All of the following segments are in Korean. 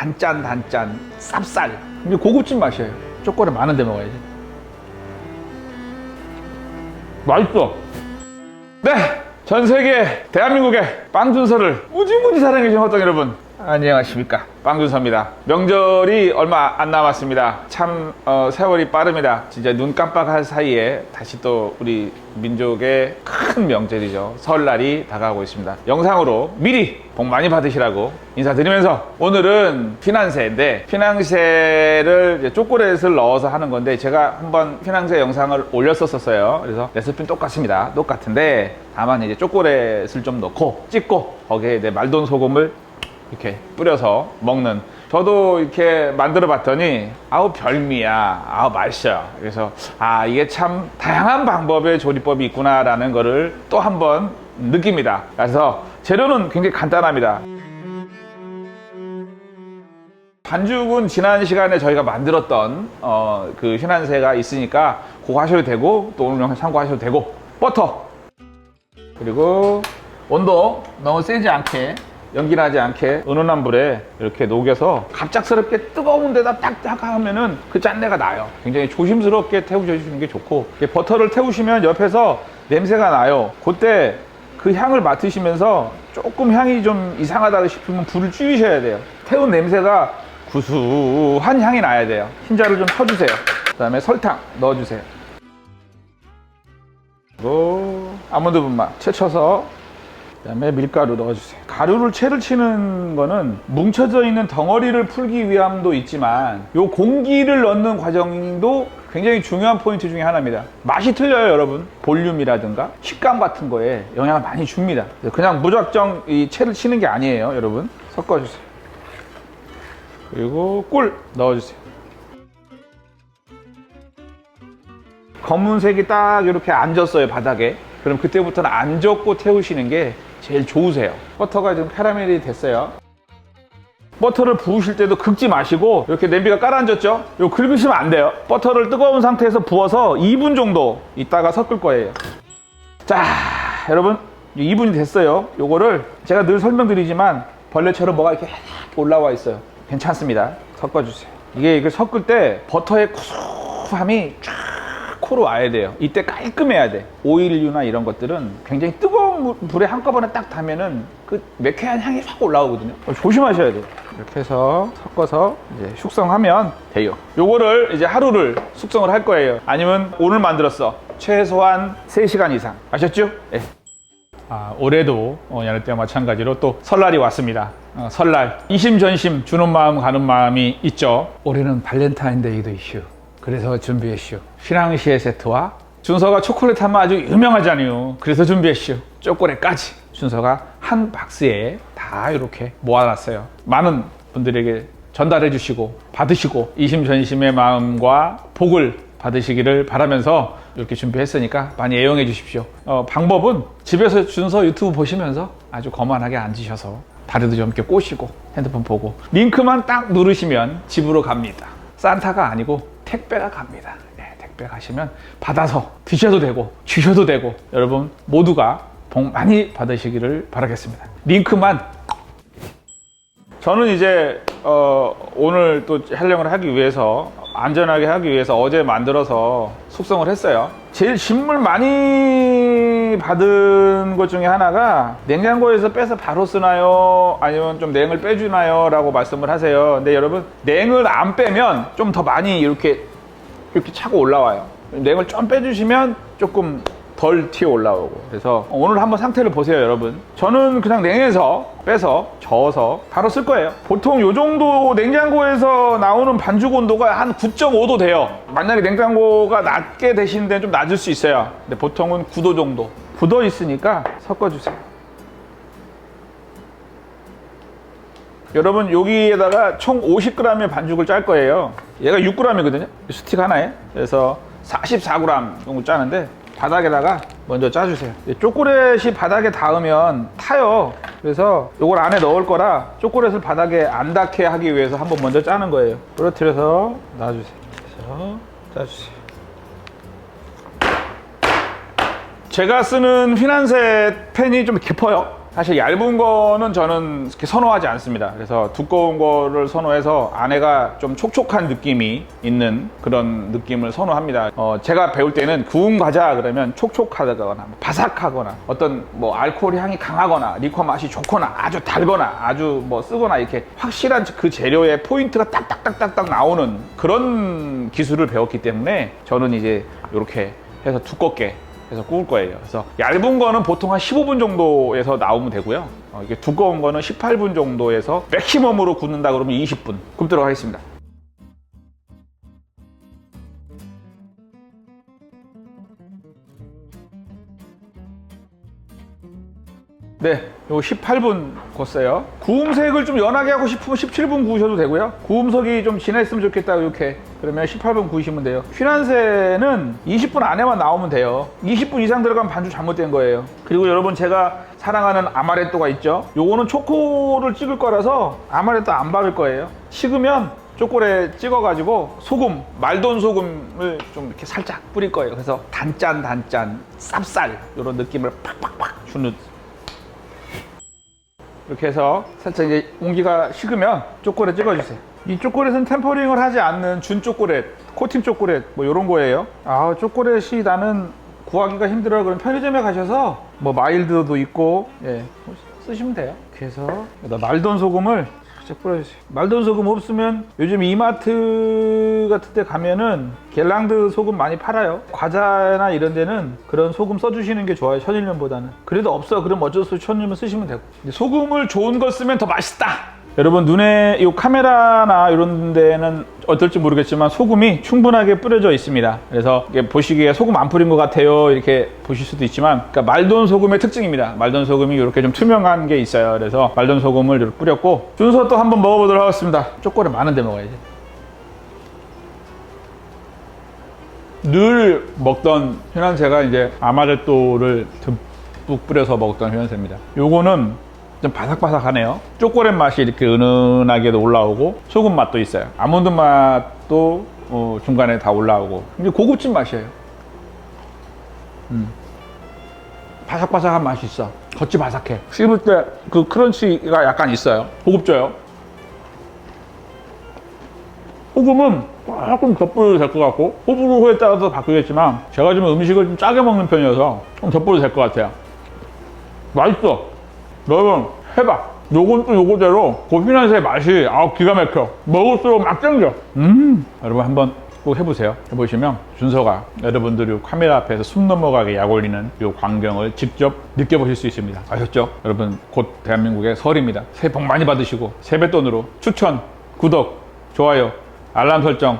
단짠 단짠 쌉쌀. 근데 고급진 맛이에요. 초콜릿 많은데 먹어야지. 맛있어. 네! 전 세계 대한민국의 빵 준서를 무지무지 사랑해주신 호떡 여러분 안녕하십니까. 빵준서입니다. 명절이 얼마 안 남았습니다. 참 어, 세월이 빠릅니다. 진짜 눈 깜빡할 사이에 다시 또 우리 민족의 큰 명절이죠. 설날이 다가오고 있습니다. 영상으로 미리 복 많이 받으시라고 인사드리면서 오늘은 피난세인데 피난세를 초콜릿을 넣어서 하는 건데 제가 한번 피난세 영상을 올렸었어요. 그래서 레시피는 똑같습니다. 똑같은데 다만 이제 초콜릿을 좀 넣고 찍고 거기에 이제 말돈 소금을 이렇게 뿌려서 먹는. 저도 이렇게 만들어 봤더니 아우 별미야. 아우 맛있어요. 그래서 아 이게 참 다양한 방법의 조리법이 있구나라는 거를 또 한 번 느낍니다. 그래서 재료는 굉장히 간단합니다. 반죽은 지난 시간에 저희가 만들었던 어, 그 휘난새가 있으니까 그거 하셔도 되고 또 오늘 영상 참고하셔도 되고 버터! 그리고 온도 너무 세지 않게 연기 나지 않게 은은한 불에 이렇게 녹여서 갑작스럽게 뜨거운 데다 딱딱 하면은 그 짠내가 나요. 굉장히 조심스럽게 태우셔주시는 게 좋고 버터를 태우시면 옆에서 냄새가 나요. 그때 그 향을 맡으시면서 조금 향이 좀 이상하다 싶으면 불을 줄이셔야 돼요. 태운 냄새가 구수한 향이 나야 돼요. 흰자를 좀 쳐주세요. 그 다음에 설탕 넣어주세요. 그리고 아몬드 분말 채쳐서 그다음에 밀가루 넣어주세요. 가루를 채를 치는 거는 뭉쳐져 있는 덩어리를 풀기 위함도 있지만 요 공기를 넣는 과정도 굉장히 중요한 포인트 중에 하나입니다. 맛이 틀려요, 여러분. 볼륨이라든가 식감 같은 거에 영향을 많이 줍니다. 그냥 무작정 이 채를 치는 게 아니에요, 여러분. 섞어주세요. 그리고 꿀 넣어주세요. 검은색이 딱 이렇게 앉았어요 바닥에 그럼 그때부터는 안 젓고 태우시는 게 제일 좋으세요. 버터가 지금 카라멜이 됐어요. 버터를 부으실 때도 긁지 마시고 이렇게 냄비가 깔아앉았죠? 이거 긁으시면 안 돼요. 버터를 뜨거운 상태에서 부어서 2분 정도 있다가 섞을 거예요. 자 여러분 2분이 됐어요. 요거를 제가 늘 설명드리지만 벌레처럼 뭐가 이렇게 올라와 있어요. 괜찮습니다. 섞어주세요. 이게 이거 섞을 때 버터의 구수함이 쫙 코로 와야 돼요. 이때 깔끔해야 돼. 오일류나 이런 것들은 굉장히 뜨거운 물- 불에 한꺼번에 딱 타면은 그 매캐한 향이 확 올라오거든요. 어, 조심하셔야 돼요. 이렇게 해서 섞어서 이제 숙성하면 돼요. 요거를 이제 하루를 숙성을 할 거예요. 아니면 오늘 만들었어. 최소한 3시간 이상. 아셨죠? 예. 아, 올해도 어, 여느 때와 마찬가지로 또 설날이 왔습니다. 어, 설날 이심전심 주는 마음 가는 마음이 있죠. 올해는 발렌타인데이도 이슈. 그래서 준비했슈. 휘낭시에 세트와 준서가 초콜릿 하면 아주 유명하잖아요. 그래서 준비했슈. 초콜릿까지 준서가 한 박스에 다 이렇게 모아놨어요. 많은 분들에게 전달해 주시고 받으시고 이심전심의 마음과 복을 받으시기를 바라면서 이렇게 준비했으니까 많이 애용해 주십시오. 어, 방법은 집에서 준서 유튜브 보시면서 아주 거만하게 앉으셔서 다리도 좀 이렇게 꼬시고 핸드폰 보고 링크만 딱 누르시면 집으로 갑니다. 산타가 아니고 택배가 갑니다. 네, 택배 가시면 받아서 드셔도 되고 주셔도 되고 여러분 모두가 복 많이 받으시기를 바라겠습니다. 링크만 저는 이제 어, 오늘 또 촬영을 하기 위해서 안전하게 하기 위해서 어제 만들어서 숙성을 했어요. 제일 진물 많이 받은 것 중에 하나가 냉장고에서 빼서 바로 쓰나요? 아니면 좀 냉을 빼주나요? 라고 말씀을 하세요. 근데 여러분 냉을 안 빼면 좀 더 많이 이렇게 이렇게 차고 올라와요. 냉을 좀 빼주시면 조금 덜 튀어 올라오고. 그래서 오늘 한번 상태를 보세요 여러분. 저는 그냥 냉에서 빼서 저어서 바로 쓸 거예요. 보통 요 정도 냉장고에서 나오는 반죽 온도가 한 9.5도 돼요. 만약에 냉장고가 낮게 되시는 데는 좀 낮을 수 있어요. 근데 보통은 9도 정도. 굳어 있으니까 섞어주세요. 여러분 여기에다가 총 50g의 반죽을 짤 거예요. 얘가 6g이거든요. 스틱 하나에. 그래서 44g 정도 짜는데 바닥에다가 먼저 짜주세요. 초콜릿이 바닥에 닿으면 타요. 그래서 이걸 안에 넣을 거라 초콜릿을 바닥에 안 닿게 하기 위해서 한번 먼저 짜는 거예요. 떨어뜨려서 놔주세요. 그래서 짜주세요. 제가 쓰는 휘난색 팬이 좀 깊어요 사실 얇은 거는 저는 그렇게 선호하지 않습니다. 그래서 두꺼운 거를 선호해서 안에가 좀 촉촉한 느낌이 있는 그런 느낌을 선호합니다. 어, 제가 배울 때는 구운 과자 그러면 촉촉하거나 바삭하거나 어떤 뭐 알코올 향이 강하거나 리커 맛이 좋거나 아주 달거나 아주 뭐 쓰거나 이렇게 확실한 그 재료의 포인트가 딱딱딱딱딱 나오는 그런 기술을 배웠기 때문에 저는 이제 이렇게 해서 두껍게 해서 구울 거예요. 그래서 얇은 거는 보통 한 15분 정도에서 나오면 되고요. 어, 이게 두꺼운 거는 18분 정도에서 맥시멈으로 굽는다 그러면 20분 굽도록 하겠습니다. 네, 요거 18분 굽었어요. 구움색을 좀 연하게 하고 싶으면 17분 구우셔도 되고요. 구움석이 좀 진했으면 좋겠다, 이렇게. 그러면 18분 구우시면 돼요. 휘란새는 20분 안에만 나오면 돼요. 20분 이상 들어가면 반죽 잘못된 거예요. 그리고 여러분 제가 사랑하는 아마레또가 있죠. 요거는 초코를 찍을 거라서 아마레또 안 바를 거예요. 식으면 초콜릿 찍어가지고 소금, 말돈 소금을 좀 이렇게 살짝 뿌릴 거예요. 그래서 단짠 단짠 쌉쌀 이런 느낌을 팍팍팍 주는 이렇게 해서 살짝 이제 온기가 식으면 초콜릿 찍어주세요. 이 초콜릿은 템퍼링을 하지 않는 준 초콜릿, 코팅 초콜릿 뭐 이런 거예요. 아 초콜릿이 나는 구하기가 힘들어 그럼 편의점에 가셔서 뭐 마일드도 있고 예뭐 쓰시면 돼요. 이렇게 해서 여기다 말돈 소금을 살짝 뿌려주세요. 말돈 소금 없으면 요즘 이마트 같은 데 가면은 겔랑드 소금 많이 팔아요. 과자나 이런 데는 그런 소금 써주시는 게 좋아요. 천일염보다는. 그래도 없어. 그럼 어쩔 수 없이 천일염 쓰시면 되고. 소금을 좋은 걸 쓰면 더 맛있다. 여러분 눈에 이 카메라나 이런 데는 어떨지 모르겠지만 소금이 충분하게 뿌려져 있습니다. 그래서 보시기에 소금 안 뿌린 것 같아요. 이렇게 보실 수도 있지만 그러니까 말돈 소금의 특징입니다. 말돈 소금이 이렇게 좀 투명한 게 있어요. 그래서 말돈 소금을 뿌렸고 순서 또 한번 먹어보도록 하겠습니다. 초콜릿 많은데 먹어야지. 늘 먹던 휘난새가 이제 아마레또를 듬뿍 뿌려서 먹던 휘난새입니다. 요거는 좀 바삭바삭하네요. 초콜릿 맛이 이렇게 은은하게도 올라오고 소금 맛도 있어요. 아몬드 맛도 어, 중간에 다 올라오고 근데 고급진 맛이에요. 음. 바삭바삭한 맛이 있어. 겉이 바삭해. 씹을 때 그 크런치가 약간 있어요. 고급져요. 소금은 조금 덧불어도 될 것 같고 호불호에 따라서 바뀌겠지만 제가 좀 음식을 좀 짜게 먹는 편이어서 좀 덧불어도 될 것 같아요. 맛있어. 여러분 해봐. 요건 또 요거대로 고피난새의 맛이 아우 기가 막혀. 먹을수록 막 땡겨. 음. 여러분 한번 꼭 해보세요. 해보시면 준서가 여러분들이 카메라 앞에서 숨 넘어가게 약 올리는 이 광경을 직접 느껴보실 수 있습니다. 아셨죠? 여러분 곧 대한민국의 설입니다. 새해 복 많이 받으시고 세뱃돈으로 추천, 구독, 좋아요, 알람 설정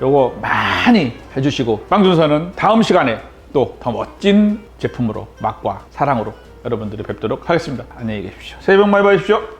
요거 많이 해주시고 빵준서는 다음 시간에 또 더 멋진 제품으로 맛과 사랑으로 여러분들이 뵙도록 하겠습니다. 안녕히 계십시오. 새해 복 많이 받으십시오.